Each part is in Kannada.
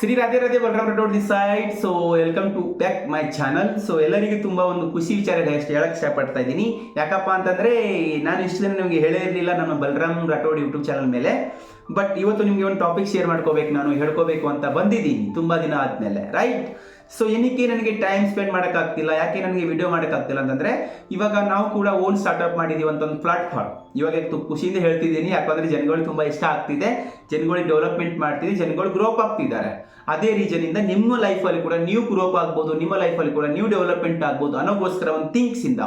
Shri Radhe Radhe Balram this side so welcome to back my channel so ಎಲ್ಲರಿಗೂ ತುಂಬ ಒಂದು ಖುಷಿ ವಿಚಾರ ಅಷ್ಟು ಹೇಳಕ್ಕೆ ಇಷ್ಟಪಡ್ತಾ ಇದ್ದೀನಿ. ಯಾಕಪ್ಪ ಅಂತಂದರೆ, ನಾನು ಇಷ್ಟು ದಿನ ನಿಮಗೆ ಹೇಳೇ ಇರಲಿಲ್ಲ ನಮ್ಮ ಬಲರಾಮ್ ರಾಠೋಡ್ ಯೂಟ್ಯೂಬ್ ಚಾನಲ್ ಮೇಲೆ. ಬಟ್ ಇವತ್ತು ನಿಮಗೆ ಒಂದು ಟಾಪಿಕ್ ಶೇರ್ ಮಾಡ್ಕೋಬೇಕು, ನಾನು ಹೇಳ್ಕೋಬೇಕು ಅಂತ ಬಂದಿದ್ದೀನಿ. ತುಂಬ ದಿನ ಆದಮೇಲೆ ರೈಟ್ ಸೊ ಏನಕ್ಕೆ ನನಗೆ ಟೈಮ್ ಸ್ಪೆಂಡ್ ಮಾಡೋಕ್ಕಾಗ್ತಿಲ್ಲ? ಯಾಕೆ ನನಗೆ ವಿಡಿಯೋ ಮಾಡೋಕ್ಕಾಗ್ತಿಲ್ಲ ಅಂತಂದರೆ, ಇವಾಗ ನಾವು ಕೂಡ ಓನ್ ಸ್ಟಾರ್ಟ್ಅಪ್ ಮಾಡಿದ್ದೀವಿ ಅಂತ ಒಂದು ಪ್ಲಾಟ್ಫಾರ್ಮ್ ಇವಾಗ ಖುಷಿಯಿಂದ ಹೇಳ್ತಿದ್ದೀನಿ, ಯಾಕಂದರೆ ಜನಗಳಿಗೆ ತುಂಬ ಇಷ್ಟ ಆಗ್ತಿದೆ. ಜನಗಳಿಗೆ ಡೆವಲಪ್ಮೆಂಟ್ ಮಾಡ್ತಿದೆ, ಜನಗಳು ಗ್ರೋಪ್ ಆಗ್ತಿದ್ದಾರೆ. ಅದೇ ರೀಸನಿಂದ ನಿಮ್ಮ ಲೈಫಲ್ಲಿ ಕೂಡ ನೀವು ಗ್ರೋಪ್ ಆಗ್ಬೋದು, ನಿಮ್ಮ ಲೈಫಲ್ಲಿ ಕೂಡ ನೀವು ಡೆವಲಪ್ಮೆಂಟ್ ಆಗ್ಬೋದು ಅನ್ನೋಗೋಸ್ಕರ ಒಂದು ಥಿಂಕ್ಸಿಂದ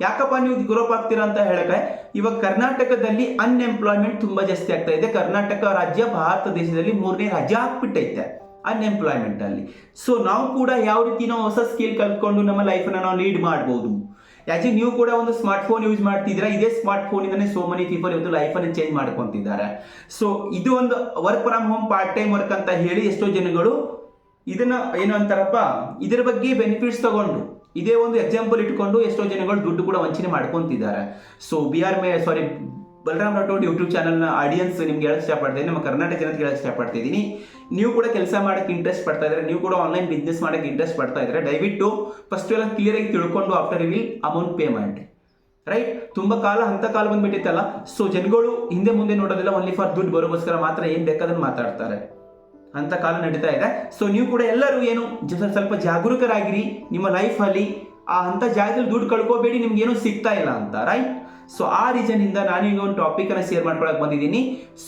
ಯಾಕಪ್ಪ ನೀವು ಗ್ರೋಪ್ ಆಗ್ತೀರಾ ಅಂತ ಹೇಳಕ್ಕೆ, ಇವಾಗ ಕರ್ನಾಟಕದಲ್ಲಿ ಅನ್ಎಂಪ್ಲಾಯ್ಮೆಂಟ್ ತುಂಬಾ ಜಾಸ್ತಿ ಆಗ್ತಾ ಇದೆ. ಕರ್ನಾಟಕ ರಾಜ್ಯ ಭಾರತ ದೇಶದಲ್ಲಿ ಮೂರನೇ ರಾಜ್ಯ ಆಗ್ಬಿಟ್ಟೈತೆ. ಅನ್ಎಂಪ್ಲಾಯ್ಮೆಂಟ್ ಅಲ್ಲಿ. ಸೊ ನಾವು ಕೂಡ ಯಾವ ರೀತಿ ನಾವು ಹೊಸ ಸ್ಕಿಲ್ ಕಲ್ತ್ಕೊಂಡು ನಮ್ಮ ಲೈಫನ್ನ ನಾವು ಲೀಡ್ ಮಾಡ್ಬೋದು. ಯಾಕೆ ನೀವು ಕೂಡ ಒಂದು ಸ್ಮಾರ್ಟ್ ಫೋನ್ ಯೂಸ್ ಮಾಡ್ತಿದ್ದೀರಾ, ಇದೇ ಸ್ಮಾರ್ಟ್ ಫೋನ್ ಇಂದನೇ ಸೋ ಮನಿ ಪೀಪಲ್ ಇವತ್ತು ಲೈಫನ್ನು ಚೇಂಜ್ ಮಾಡ್ಕೊತಿದ್ದಾರೆ. ಸೊ ಇದು ಒಂದು work from home part time work ಅಂತ ಹೇಳಿ ಎಷ್ಟೋ ಜನಗಳು ಇದನ್ನ ಏನು ಅಂತಾರಪ್ಪ, ಇದರ ಬಗ್ಗೆ ಬೆನಿಫಿಟ್ಸ್ ತಗೊಂಡು, ಇದೇ ಒಂದು ಎಕ್ಸಾಂಪಲ್ ಇಟ್ಕೊಂಡು ಎಷ್ಟೋ ಜನಗಳು ದುಡ್ಡು ಕೂಡ ವಂಚನೆ ಮಾಡ್ಕೊತಿದ್ದಾರೆ. ಸೊ ಬಿ ಆರ್ ಮೇ ಸಾರಿ ಬಲರಾಮ್ ರಾಠೋಡ್ ಯೂಟ್ಯೂಬ್ ಚಾನಲ್ನ ಆಡಿಯನ್ಸ್ ನಿಮ್ಗೆ ಹೇಳಕ್ ಇಷ್ಟಪಡ್ತೀನಿ. ನಮ್ಮ ಕರ್ನಾಟಕ ಜನತೆ ಹೇಳಕ್ ಇಷ್ಟಪಡ್ತಿದ್ದೀನಿ ನೀವು ಕೂಡ ಕೆಲಸ ಮಾಡಕ್ಕೆ ಇಂಟ್ರೆಸ್ಟ್ ಪಡ್ತಾ ಇದ್ರೆ, ನೀವು ಕೂಡ ಆನ್ಲೈನ್ ಬಿಸ್ನೆಸ್ ಮಾಡಕ್ಕೆ ಇಂಟ್ರೆಸ್ಟ್ ಪಡ್ತಾ ಇದ್ರೆ, ದಯವಿಟ್ಟು ಫಸ್ಟ್ ಎಲ್ಲ ಕ್ಲಿಯರ್ ಆಗಿ ತಿಳ್ಕೊಂಡು ಆಫ್ಟರ್ ವಿಲ್ ಅಮೌಂಟ್ ಪೇ ಮಾಡಿ. ರೈಟ್ ತುಂಬಾ ಕಾಲ ಅಂತ ಕಾಲ ಬಂದ್ಬಿಟ್ಟಿತ್ತಲ್ಲ? ಸೊ ಜನಗಳು ಹಿಂದೆ ಮುಂದೆ ನೋಡೋದಿಲ್ಲ ಓನ್ಲಿ ಫಾರ್ ದುಡ್ಡು ಬರೋಗೋಸ್ಕರ ಮಾತ್ರ ಏನು ಬೇಕಾದನ್ನು ಮಾತಾಡ್ತಾರೆ. ಅಂತ ಕಾಲ ನಡೀತಾ ಇದೆ. ಸೊ ನೀವು ಕೂಡ ಎಲ್ಲರೂ ಏನು ಸ್ವಲ್ಪ ಜಾಗರೂಕರಾಗಿರಿ. ನಿಮ್ಮ ಲೈಫಲ್ಲಿ ಆ ಅಂತ ಜಾಗದಲ್ಲಿ ದುಡ್ಡು ಕಳ್ಕೋಬೇಡಿ ನಿಮ್ಗೆ ಏನೂ ಸಿಗ್ತಾ ಇಲ್ಲ ಅಂತ. ರೈಟ್ ಸೊ ಆ ರೀಸನ್ ಇಂದ ನಾನೀಗ ಒಂದು ಟಾಪಿಕ್ ಅನ್ನ ಶೇರ್ ಮಾಡ್ಕೊಳಕ್ ಬಂದಿದ್ದೀನಿ.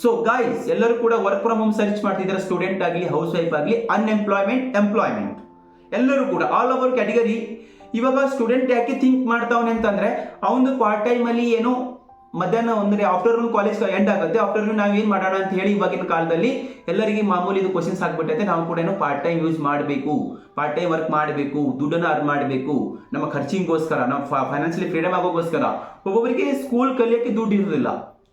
ಸೊ ಗೈಸ್ ಎಲ್ಲರೂ ಕೂಡ ವರ್ಕ್ ಫ್ರಮ್ ಹೋಮ್ ಸರ್ಚ್ ಮಾಡ್ತಿದ್ದಾರೆ? ಸ್ಟೂಡೆಂಟ್ ಆಗಲಿ ಹೌಸ್ ವೈಫ್ ಆಗಲಿ ಅನ್ಎಂಪ್ಲಾಯ್ಮೆಂಟ್ ಎಂಪ್ಲಾಯ್ಮೆಂಟ್ ಎಲ್ಲರೂ ಕೂಡ ಆಲ್ ಓವರ್ ಕ್ಯಾಟಗರಿ ಇವಾಗ ಸ್ಟೂಡೆಂಟ್ ಯಾಕೆ ಥಿಂಕ್ ಮಾಡ್ತಾವನೆ ಅಂತಂದ್ರೆ ಅವನು ಪಾರ್ಟ್ ಟೈಮ್ ಅಲ್ಲಿ ಏನೋ ಮಧ್ಯಾಹ್ನ ಒಂದ್ರೆ ಆಫ್ಟರ್ನೂನ್ ಕಾಲೇಜ್ ಎಂಡ್ ಆಗುತ್ತೆ. ಆಫ್ಟರ್ನೂನ್ ನಾವು ಏನು ಮಾಡೋಣ ಅಂತ ಹೇಳಿ ಇವಾಗಿನ ಕಾಲದಲ್ಲಿ ಎಲ್ಲರಿಗೆ ಮಾಮೂಲಿ ಇದು ಕ್ವಶನ್ಸ್ ಆಗ್ಬಿಟ್ಟೈತೆ. ನಾವು ಕೂಡ ಏನು ಪಾರ್ಟ್ ಟೈಮ್ ಯೂಸ್ ಮಾಡಬೇಕು ಪಾರ್ಟ್ ಟೈಮ್ ವರ್ಕ್ ಮಾಡಬೇಕು, ದುಡ್ಡನ್ನು ಅರ್ನ್ ಮಾಡಬೇಕು. ನಮ್ಮ ಖರ್ಚಿಗೋಸ್ಕರ, ನಮ್ಮ ಫೈನಾನ್ಷಿಯಲಿ ಫ್ರೀಡಮ್ ಆಗೋಗೋಸ್ಕರ ಒಬ್ಬೊಬ್ಬರಿಗೆ ಸ್ಕೂಲ್ ಕಲಿಯೋಕ್ಕೆ ದುಡ್ಡು ಇರೋದಿಲ್ಲ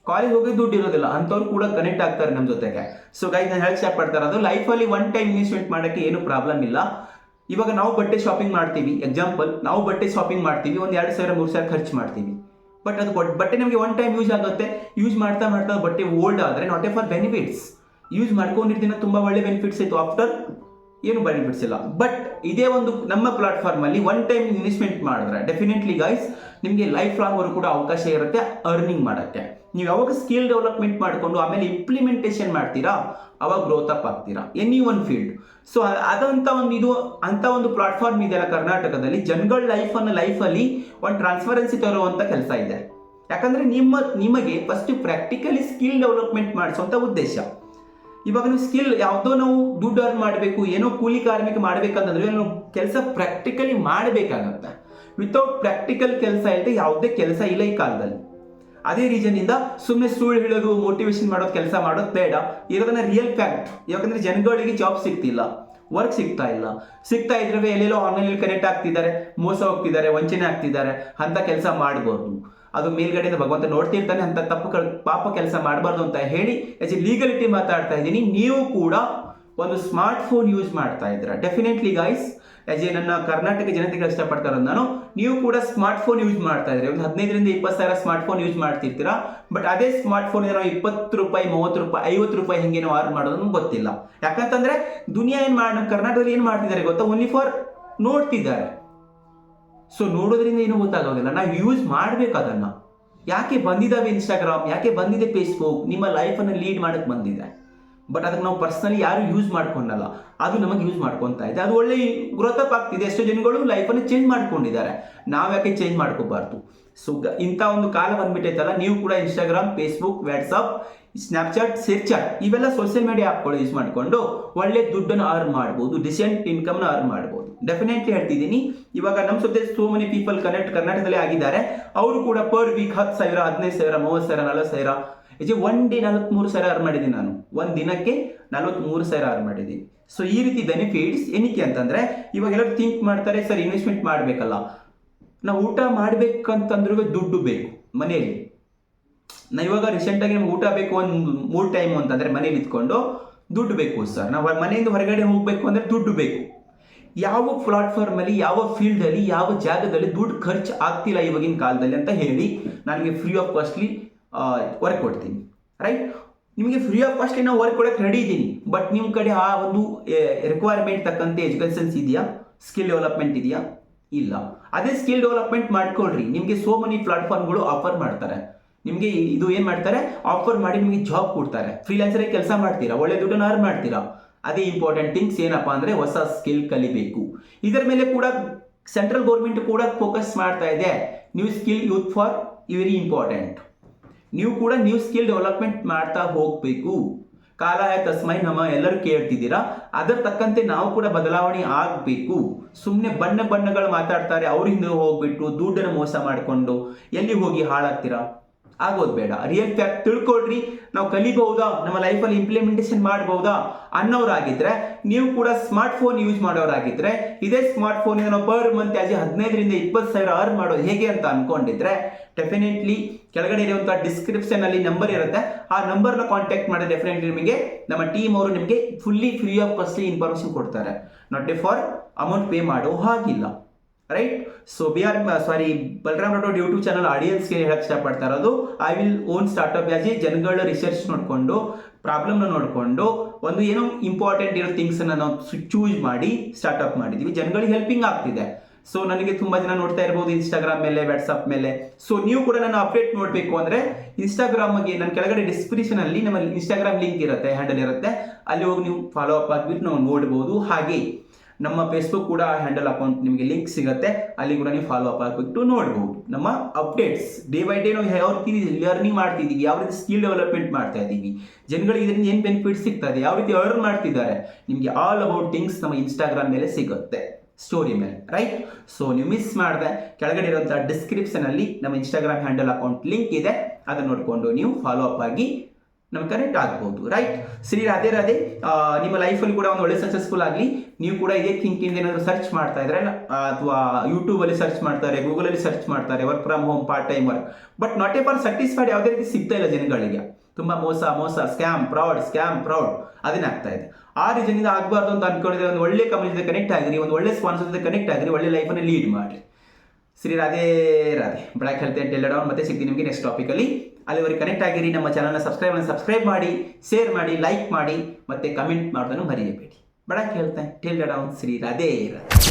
ಕಾಲೇಜ್ ಹೋಗಿ ದುಡ್ಡು ಇರೋದಿಲ್ಲ, ಅಂಥವ್ರು ಕೂಡ ಕನೆಕ್ಟ್ ಆಗ್ತಾರೆ ನಮ್ಮ ಜೊತೆಗೆ. ಸೊ ಗೈಸ್ ನಾನು ಹೇಳಕ್ ಇಷ್ಟಪಡ್ತಾರೆ ಅದು ಲೈಫಲ್ಲಿ ಒನ್ ಟೈಮ್ ಇನ್ವೆಸ್ಟ್ಮೆಂಟ್ ಮಾಡೋಕ್ಕೆ ಏನು ಪ್ರಾಬ್ಲಮ್ ಇಲ್ಲ. ಇವಾಗ ನಾವು ಬಟ್ಟೆ ಶಾಪಿಂಗ್ ಮಾಡ್ತೀವಿ ಎಕ್ಸಾಂಪಲ್ ನಾವು ಬಟ್ಟೆ ಶಾಪಿಂಗ್ ಮಾಡ್ತೀವಿ, ಒಂದು ಎರಡು ಸಾವಿರ, ಮೂರು ಸಾವಿರ ಖರ್ಚು ಮಾಡ್ತೀವಿ. ಬಟ್ ಅದು ಬಟ್- ಬಟ್ಟೆ ನಮಗೆ ಒನ್ ಟೈಮ್ ಯೂಸ್ ಆಗುತ್ತೆ. ಯೂಸ್ ಮಾಡ್ತಾ ಮಾಡ್ತಾ ಬಟ್ಟೆ ಓಲ್ಡ್ ಆದರೆ not a for benefits use ಮಾಡ್ಕೊಂಡಿರ್ತೀನಿ, ತುಂಬ ಒಳ್ಳೆ ಬೆನಿಫಿಟ್ಸ್ ಇತ್ತು ಆಫ್ಟರ್ ಏನು ಬೆನಿಫಿಟ್ಸ್ ಇಲ್ಲ. ಬಟ್ ಇದೇ ಒಂದು ನಮ್ಮ ಪ್ಲಾಟ್ಫಾರ್ಮ್ ಅಲ್ಲಿ ಒನ್ ಟೈಮ್ ಇನ್ವೆಸ್ಟ್ಮೆಂಟ್ ಮಾಡಿದ್ರೆ ಡೆಫಿನೆಟ್ಲಿ ಗೈಸ್ ನಿಮಗೆ ಲೈಫ್ ಲಾಂಗ್ ವರೆಗೂ ಕೂಡ ಅವಕಾಶ ಇರುತ್ತೆ ಅರ್ನಿಂಗ್ ಮಾಡುತ್ತೆ. ನೀವು ಯಾವಾಗ ಸ್ಕಿಲ್ ಡೆವಲಪ್ಮೆಂಟ್ ಮಾಡಿಕೊಂಡು ಆಮೇಲೆ ಇಂಪ್ಲಿಮೆಂಟೇಷನ್ ಮಾಡ್ತೀರಾ, ಅವಾಗ ಗ್ರೋತ್ ಅಪ್ ಆಗ್ತೀರಾ. ಎನಿ ಒನ್ ಫೀಲ್ಡ್ ಸೊ ಅದಂತ ಒಂದು ಇದು ಅಂತ ಒಂದು ಪ್ಲಾಟ್ಫಾರ್ಮ್ ಇದೆಯಲ್ಲ ಕರ್ನಾಟಕದಲ್ಲಿ. ಜನಗಳ ಲೈಫ್ ಲೈಫನ್ನು ಲೈಫಲ್ಲಿ ಒಂದು ಟ್ರಾನ್ಸ್ಪರೆನ್ಸಿ ತರುವಂತ ಕೆಲಸ ಇದೆ. ಯಾಕಂದ್ರೆ ನಿಮ್ಮ, ನಿಮಗೆ ಫಸ್ಟ್ ಪ್ರಾಕ್ಟಿಕಲಿ ಸ್ಕಿಲ್ ಡೆವಲಪ್ಮೆಂಟ್ ಮಾಡಿಸುವಂತ ಉದ್ದೇಶ. ಇವಾಗ ನೀವು ಸ್ಕಿಲ್ ಯಾವುದೋ ನಾವು ದುಡ್ಡು ಅರ್ನ್ ಮಾಡಬೇಕು, ಏನೋ ಕೂಲಿ ಕಾರ್ಮಿಕ ಮಾಡಬೇಕಂತಂದ್ರೆ ನಾವು ಕೆಲಸ ಪ್ರಾಕ್ಟಿಕಲಿ ಮಾಡಬೇಕಾಗತ್ತೆ. ವಿತೌಟ್ ಪ್ರಾಕ್ಟಿಕಲ್ ಕೆಲಸ ಇಲ್ಲದೆ ಯಾವುದೇ ಕೆಲಸ ಇಲ್ಲ ಈ ಕಾಲದಲ್ಲಿ. ಅದೇ ರೀಸನ್ ಇಂದ ಸುಮ್ಮನೆ ಸುಳ್ಳು ಹೇಳೋದು ಮೋಟಿವೇಶನ್ ಮಾಡೋದು, ಕೆಲಸ ಮಾಡೋದು ಬೇಡ. ಇರೋದನ್ನ ರಿಯಲ್ ಫ್ಯಾಕ್ಟ್ ಯಾಕಂದ್ರೆ ಜನಗಳಿಗೆ ಜಾಬ್ ಸಿಗ್ತಿಲ್ಲ. ವರ್ಕ್ ಸಿಗ್ತಾ ಇಲ್ಲ. ಸಿಗ್ತಾ ಇದ್ರೆ ಎಲ್ಲೆಲ್ಲೋ ಆನ್ಲೈನ್ ಕನೆಕ್ಟ್ ಆಗ್ತಿದ್ದಾರೆ, ಮೋಸ ಹೋಗ್ತಿದ್ದಾರೆ, ವಂಚನೆ ಆಗ್ತಿದ್ದಾರೆ. ಅಂತ ಕೆಲಸ ಮಾಡಬಹುದು ಅದು ಮೇಲ್ಗಡೆಯಿಂದ ಭಗವಂತ ನೋಡ್ತಿರ್ತಾನೆ, ಅಂತ ತಪ್ಪು ಪಾಪ ಕೆಲಸ ಮಾಡಬಾರ್ದು ಅಂತ ಹೇಳಿ ಲೀಗಲಿಟಿ ಮಾತಾಡ್ತಾ ಇದ್ದೀನಿ. ನೀವು ಕೂಡ ಒಂದು ಸ್ಮಾರ್ಟ್ ಫೋನ್ ಯೂಸ್ ಮಾಡ್ತಾ ಇದ್ದೀರಾ? ಡೆಫಿನೆಟ್ಲಿ ಗೈಸ್ ಆಸ್ ಎ ನನ್ನ ಕರ್ನಾಟಕ ಜನತೆಗೆ ಇಷ್ಟಪಡ್ತಾರ ನಾನು ನೀವು ಕೂಡ ಸ್ಮಾರ್ಟ್ ಫೋನ್ ಯೂಸ್ ಮಾಡ್ತಾ ಇದ್ರಿ ಒಂದು ಹದಿನೈದರಿಂದ ಇಪ್ಪತ್ತು ಸಾವಿರ ಸ್ಮಾರ್ಟ್ ಫೋನ್ ಯೂಸ್ ಮಾಡ್ತಿರ್ತೀರಾ? ಬಟ್ ಅದೇ ಸ್ಮಾರ್ಟ್ ಫೋನ್ ನಾವು ಇಪ್ಪತ್ತು ರೂಪಾಯಿ, ಮೂವತ್ತು ರೂಪಾಯಿ, ಐವತ್ತು ರೂಪಾಯಿ ಹಿಂಗೆ ನಾವು ಆರ್ನ್ ಮಾಡೋದು ಗೊತ್ತಿಲ್ಲ. ಯಾಕಂತಂದ್ರೆ ದುನಿಯಾ ಏನು ಮಾಡ, ಕರ್ನಾಟಕದಲ್ಲಿ ಏನು ಮಾಡ್ತಿದ್ದಾರೆ ಗೊತ್ತಾ? ಓನ್ಲಿ ಫಾರ್ ನೋಡ್ತಿದ್ದಾರೆ. ಸೊ ನೋಡೋದ್ರಿಂದ ಏನು ಗೊತ್ತಾಗೋದಿಲ್ಲ. ನಾವು ಯೂಸ್ ಮಾಡ್ಬೇಕು ಅದನ್ನ. ಯಾಕೆ ಬಂದಿದ್ದಾವೆ ಇನ್ಸ್ಟಾಗ್ರಾಮ್ ಯಾಕೆ ಬಂದಿದೆ ಫೇಸ್ಬುಕ್ ನಿಮ್ಮ ಲೈಫನ್ನು ಲೀಡ್ ಮಾಡಕ್ಕೆ ಬಂದಿದೆ. ಬಟ್ ಅದಕ್ಕೆ ನಾವು ಪರ್ಸನಲಿ ಯಾರು ಯೂಸ್ ಮಾಡ್ಕೊಂಡಲ್ಲ, ಅದು ನಮಗೆ ಯೂಸ್ ಮಾಡ್ಕೊತಾ ಇದೆ. ಅದು ಒಳ್ಳೆ ಗ್ರೋತ್ ಅಪ್ ಆಗ್ತಿದೆ ಎಷ್ಟೋ ಜನಗಳು ಲೈಫನ್ನು ಚೇಂಜ್ ಮಾಡ್ಕೊಂಡಿದ್ದಾರೆ. ನಾವು ಯಾಕೆ ಚೇಂಜ್ ಮಾಡ್ಕೋಬಾರ್ದು? ಸೊ ಇಂಥ ಒಂದು ಕಾಲ ಬಂದ್ಬಿಟ್ಟೈತಲ್ಲ, ನೀವು ಕೂಡ Instagram Facebook WhatsApp Snapchat ShareChat ಇವೆಲ್ಲ ಸೋಷಿಯಲ್ ಮೀಡಿಯಾ ಆ್ಯಪ್ಗಳು ಯೂಸ್ ಮಾಡಿಕೊಂಡು ಒಳ್ಳೆ ದುಡ್ಡನ್ನು ಅರ್ನ್ ಮಾಡ್ಬೋದು ಡಿಸೆಂಟ್ ಇನ್ಕಮ್ನ ಅರ್ನ್ ಮಾಡ್ಬೋದು. ಡೆಫಿನೆಟ್ಲಿ ಹೇಳ್ತಿದ್ದೀನಿ. ಇವಾಗ ನಮ್ಮ ಸುತ್ತ ಸೋ ಮೆನಿ ಪೀಪಲ್ ಕನೆಕ್ಟ್ ಕರ್ನಾಟಕದಲ್ಲಿ ಆಗಿದ್ದಾರೆ. ಅವರು ಕೂಡ ಪರ್ ವೀಕ್ ಹತ್ತು ಸಾವಿರ, ಹದಿನೈದು ಸಾವಿರ, ಮೂವತ್ತು ಸಾವಿರ, ನಲ್ವತ್ತು ಸಾವಿರ ಇದು ಒನ್ ಡೇ ನಲವತ್ತ್ಮೂರು ಸಾವಿರ ಆರ್ ಮಾಡಿದ್ದೀನಿ ನಾನು? ಒಂದು ದಿನಕ್ಕೆ ನಲವತ್ಮೂರು ಸಾವಿರ ಆರ್ ಮಾಡಿದ್ದೀನಿ. ಸೊ ಈ ರೀತಿ ಬೆನಿಫಿಟ್ಸ್ ಏನಕ್ಕೆ ಅಂತಂದ್ರೆ ಇವಾಗ ಎಲ್ಲರೂ ಥಿಂಕ್ ಮಾಡ್ತಾರೆ, ಸರ್ ಇನ್ವೆಸ್ಟ್ಮೆಂಟ್ ಮಾಡಬೇಕಲ್ಲ. ನಾವು ಊಟ ಮಾಡಬೇಕಂತಂದ್ರೂ ದುಡ್ಡು ಬೇಕು ಮನೆಯಲ್ಲಿ ನಾ ಇವಾಗ ರೀಸೆಂಟಾಗಿ ನಮ್ಗೆ ಊಟ ಬೇಕು ಒಂದು ಮೂರು ಟೈಮ್ ಅಂತಂದ್ರೆ ಮನೇಲಿ ಇದ್ಕೊಂಡು ದುಡ್ಡು ಬೇಕು, ಸರ್. ನಾವು ಮನೆಯಿಂದ ಹೊರಗಡೆ ಹೋಗಬೇಕು ಅಂದ್ರೆ ದುಡ್ಡು ಬೇಕು. ಯಾವ ಪ್ಲಾಟ್ಫಾರ್ಮ್ ಅಲ್ಲಿ, ಯಾವ ಫೀಲ್ಡ್ ಅಲ್ಲಿ, ಯಾವ ಜಾಗದಲ್ಲಿ ದುಡ್ಡು ಖರ್ಚು ಆಗ್ತಿಲ್ಲ ಇವಾಗಿನ ಕಾಲದಲ್ಲಿ ಅಂತ ಹೇಳಿ, ನನಗೆ ಫ್ರೀ ಆಫ್ ಕಾಸ್ಟ್ಲಿ ವರ್ಕ್ ಕೊಡ್ತೀನಿ ರೈಟ್ ನಿಮಗೆ ಫ್ರೀ ಆಫ್ ಕಾಸ್ಟ್ಲಿ ನಾವು ವರ್ಕ್ ಕೊಡಕ್ಕೆ ರೆಡಿ ಇದ್ದೀನಿ ಬಟ್ ನಿಮ್ಮ ಕಡೆ ಆ ಒಂದು ರಿಕ್ವೈರ್ಮೆಂಟ್ ತಕ್ಕಂತೆ ಎಜುಕೇಷನ್ಸ್ ಇದೆಯಾ? ಸ್ಕಿಲ್ ಡೆವಲಪ್ಮೆಂಟ್ ಇದೆಯಾ? ಇಲ್ಲ. ಅದೇ ಸ್ಕಿಲ್ ಡೆವಲಪ್ಮೆಂಟ್ ಮಾಡ್ಕೊಳ್ರಿ. ನಿಮಗೆ ಸೋ ಮನಿ ಪ್ಲಾಟ್ಫಾರ್ಮ್ಗಳು ಆಫರ್ ಮಾಡ್ತಾರೆ. ನಿಮಗೆ ಇದು ಏನು ಮಾಡ್ತಾರೆ? ಆಫರ್ ಮಾಡಿ ನಿಮಗೆ ಜಾಬ್ ಕೊಡ್ತಾರೆ. ಫ್ರೀಲಾನ್ಸರ್ ಕೆಲಸ ಮಾಡ್ತೀರಾ? ಒಳ್ಳೆ ದುಡ್ಡನ್ನು ಅರ್ನ್ ಮಾಡ್ತೀರಾ? ಅದೇ ಇಂಪಾರ್ಟೆಂಟ್ ಥಿಂಗ್ಸ್ ಏನಪ್ಪ ಅಂದರೆ ಹೊಸ ಸ್ಕಿಲ್ ಕಲಿಬೇಕು. ಇದರ ಮೇಲೆ ಕೂಡ ಸೆಂಟ್ರಲ್ ಗೌರ್ಮೆಂಟ್ ಕೂಡ ಫೋಕಸ್ ಮಾಡ್ತಾ ಇದೆ. New skill youth for very important ನೀವು ಕೂಡ ನ್ಯೂ ಸ್ಕಿಲ್ ಡೆವಲಪ್ಮೆಂಟ್ ಮಾಡ್ತಾ ಹೋಗಬೇಕು. ಕಾಲ ತಸ್ಮೈ ನಮ್ಮ ಎಲ್ಲರೂ ಕೇಳ್ತಿದ್ದೀರಾ? ಅದರ ತಕ್ಕಂತೆ ನಾವು ಕೂಡ ಬದಲಾವಣೆ ಆಗಬೇಕು. ಸುಮ್ಮನೆ ಬಣ್ಣ ಬಣ್ಣಗಳು ಮಾತಾಡ್ತಾರೆ, ಅವ್ರ ಹಿಂದೆ ಹೋಗ್ಬಿಟ್ಟು ದುಡ್ಡನ್ನು ಮೋಸ ಮಾಡಿಕೊಂಡು ಎಲ್ಲಿ ಹೋಗಿ ಹಾಳಾಗ್ತೀರಾ? ಆಗೋದು ಬೇಡ. ರಿಯಲ್ ಫ್ಯಾಕ್ಟ್ ತಿಳ್ಕೊಳ್ರಿ? ನಾವು ಕಲಿಬಹುದಾ? ನಮ್ಮ ಲೈಫಲ್ಲಿ ಇಂಪ್ಲಿಮೆಂಟೇಷನ್ ಮಾಡಬಹುದಾ? ಅನ್ನೋರಾಗಿದ್ರೆ, ನೀವು ಕೂಡ ಸ್ಮಾರ್ಟ್ ಫೋನ್ ಯೂಸ್ ಮಾಡೋರಾಗಿದ್ರೆ, ಇದೇ ಸ್ಮಾರ್ಟ್ ಫೋನ್ ನಾವು ಪರ್ ಮಂತ್ ಆಜಿ ಹದಿನೈದರಿಂದ ಇಪ್ಪತ್ತು ಸಾವಿರ ಅರ್ನ್ ಮಾಡೋದು ಹೇಗೆ ಅಂತ ಅನ್ಕೊಂಡಿದ್ರೆ ಡೆಫಿನೆಟ್ಲಿ ಕೆಳಗಡೆ ಇರುವಂತಹ ಡಿಸ್ಕ್ರಿಪ್ಷನ್ ಅಲ್ಲಿ ನಂಬರ್ ಇರುತ್ತೆ. ಆ ನಂಬರ್ನ ಕಾಂಟ್ಯಾಕ್ಟ್ ಮಾಡಿ ಡೆಫಿನೆಟ್ಲಿ ನಿಮಗೆ ನಮ್ಮ ಟೀಮ್ ಅವರು ನಿಮಗೆ fully free of costly information ಕೊಡ್ತಾರೆ. Not a for amount pay ಮಾಡೋ ಹಾಗಿಲ್ಲ. Right so B R sorry Balaram Rathod YouTube channel ಆಡಿಯನ್ಸ್ಗೆ ಹೇಳಕ್ ಇಷ್ಟಪಡ್ತಾ ಇರೋದು ಐ ವಿಲ್ ಓನ್ ಸ್ಟಾರ್ಟ್ಅಪ್ ಯಾಜಿ, ಜನಗಳ ರಿಸರ್ಚ್ ನೋಡಿಕೊಂಡು ಪ್ರಾಬ್ಲಮ್ನ ನೋಡಿಕೊಂಡು, ಒಂದು ಏನೋ ಇಂಪಾರ್ಟೆಂಟ್ ಇರೋ ಥಿಂಗ್ಸನ್ನು ನಾವು ಚೂಸ್ ಮಾಡಿ ಸ್ಟಾರ್ಟ್ಅಪ್ ಮಾಡಿದ್ದೀವಿ ಜನಗಳಿಗೆ ಹೆಲ್ಪಿಂಗ್ ಆಗ್ತಿದೆ. ಸೊ ನನಗೆ ತುಂಬ ಜನ ನೋಡ್ತಾ ಇರ್ಬೋದು ಇನ್ಸ್ಟಾಗ್ರಾಮ್ ಮೇಲೆ ವಾಟ್ಸಪ್ ಮೇಲೆ. ಸೊ ನೀವು ಕೂಡ ನಾನು ಅಪ್ಡೇಟ್ ನೋಡಬೇಕು ಅಂದರೆ ಇನ್ಸ್ಟಾಗ್ರಾಮ್ಗೆ ನನ್ನ ಕೆಳಗಡೆ ಡಿಸ್ಕ್ರಿಪ್ಷನ್ ಅಲ್ಲಿ ನಮ್ಮ ಇನ್ಸ್ಟಾಗ್ರಾಮ್ ಲಿಂಕ್ ಇರುತ್ತೆ ಹ್ಯಾಂಡಲ್ ಇರುತ್ತೆ. ಅಲ್ಲಿ ಹೋಗಿ ನೀವು ಫಾಲೋ ಅಪ್ ಆಗಿಬಿಟ್ಟು ನಾವು ನೋಡ್ಬೋದು. ಹಾಗೆ ನಮ್ಮ ಫೇಸ್ಬುಕ್ ಕೂಡ ಹ್ಯಾಂಡಲ್ ಅಕೌಂಟ್ ನಿಮಗೆ ಲಿಂಕ್ ಸಿಗುತ್ತೆ. ಅಲ್ಲಿ ಕೂಡ ನೀವು ಫಾಲೋ ಅಪ್ ಆಗಿಬಿಟ್ಟು ನೋಡ್ಬೋದು. ನಮ್ಮ ಅಪ್ಡೇಟ್ಸ್ ಡೇ ಬೈ ಡೇ ನಾವು ಯಾವ ರೀತಿ ಲರ್ನಿಂಗ್ ಮಾಡ್ತಿದ್ದೀವಿ, ಯಾವ ರೀತಿ ಸ್ಕಿಲ್ ಡೆವಲಪ್ಮೆಂಟ್ ಮಾಡ್ತಾ ಇದ್ದೀವಿ, ಜನಗಳಿಗೆ ಇದರಿಂದ ಏನು ಬೆನಿಫಿಟ್ ಸಿಗ್ತದೆ, ಯಾವ ರೀತಿ ಅರ್ನ್ ಮಾಡ್ತಿದ್ದಾರೆ, ನಿಮಗೆ ಆಲ್ ಅಬೌಟ್ ಥಿಂಗ್ಸ್ ನಮ್ಮ ಇನ್ಸ್ಟಾಗ್ರಾಮ್ ಮೇಲೆ ಸಿಗುತ್ತೆ. ಸ್ಟೋರಿ ಮೇಲೆ ರೈಟ್ ಸೊ ನೀವು ಮಿಸ್ ಮಾಡಿದೆ, ಕೆಳಗಡೆ ಇರುವಂತಹ ಡಿಸ್ಕ್ರಿಪ್ಷನ್ ಅಲ್ಲಿ ನಮ್ಮ ಇನ್ಸ್ಟಾಗ್ರಾಮ್ ಹ್ಯಾಂಡಲ್ ಅಕೌಂಟ್ ಲಿಂಕ್ ಇದೆ. ಅದನ್ನು ನೋಡಿಕೊಂಡು ನೀವು ಫಾಲೋ ಅಪ್ ಆಗಿ ನಮ್ಗೆ ಕನೆಕ್ಟ್ ಆಗ್ಬೋದು ರೈಟ್ ಶ್ರೀ ರಾಧೆ ರಾಧೆ ನಿಮ್ಮ ಲೈಫಲ್ಲಿ ಕೂಡ ಒಂದು ಒಳ್ಳೆ ಸಕ್ಸಸ್ಫುಲ್ ಆಗಲಿ. ನೀವು ಕೂಡ ಇದೇ ಥಿಂಕಿಂದ ಏನಾದರೂ ಸರ್ಚ್ ಮಾಡ್ತಾ ಇದ್ರೆ ಅಥವಾ ಯೂಟ್ಯೂಬಲ್ಲಿ ಸರ್ಚ್ ಮಾಡ್ತಾರೆ ಗೂಗಲಲ್ಲಿ ಸರ್ಚ್ ಮಾಡ್ತಾರೆ work from home part time work but not a for satisfied ಯಾವುದೇ ರೀತಿ ಸಿಗ್ತಾ ಇಲ್ಲ ಜನಗಳಿಗೆ. ತುಂಬಾ ಮೋಸ ಮೋಸ ಸ್ಕ್ಯಾಮ್ ಫ್ರಾಡ್ ಸ್ಕ್ಯಾಮ್ ಫ್ರಾಡ್ ಅದೇನಾಗ್ತಾ ಇದೆ. ಆ ರೀಸನಿಂದ ಆಗಬಾರ್ದು ಅಂತ ಅನ್ಕೊಂಡಿದ್ರೆ ಒಂದು ಒಳ್ಳೆ ಕಂಪನಿ ಜೊತೆ ಕನೆಕ್ಟ್ ಆಗಿರಿ, ಒಂದು ಒಳ್ಳೆ ಸ್ಪಾನ್ಸರ್ ಕನೆಕ್ಟ್ ಆಗಿರಿ, ಒಳ್ಳೆ ಲೈಫನ್ನು ಲೀಡ್ ಮಾಡಿ Shri Radhe Radhe. Black health tell down ಮತ್ತೆ ಸಿಗ್ತೀನಿ ನಿಮಗೆ ನೆಕ್ಸ್ಟ್ ಟಾಪಿಕಲ್ಲಿ ಅಲ್ಲಿವರೆಗೆ ಕನೆಕ್ಟ್ ಆಗಿರಿ, ನಮ್ಮ ಚಾನಲ್ನ ಸಬ್ಸ್ಕ್ರೈಬ್ ಸಬ್ಸ್ಕ್ರೈಬ್ ಮಾಡಿ ಶೇರ್ ಮಾಡಿ ಲೈಕ್ ಮಾಡಿ, ಮತ್ತೆ ಕಮೆಂಟ್ ಮಾಡೋದನ್ನು ಮರೆಯಬೇಡಿ. Black health tell down Shri Radhe Radhe.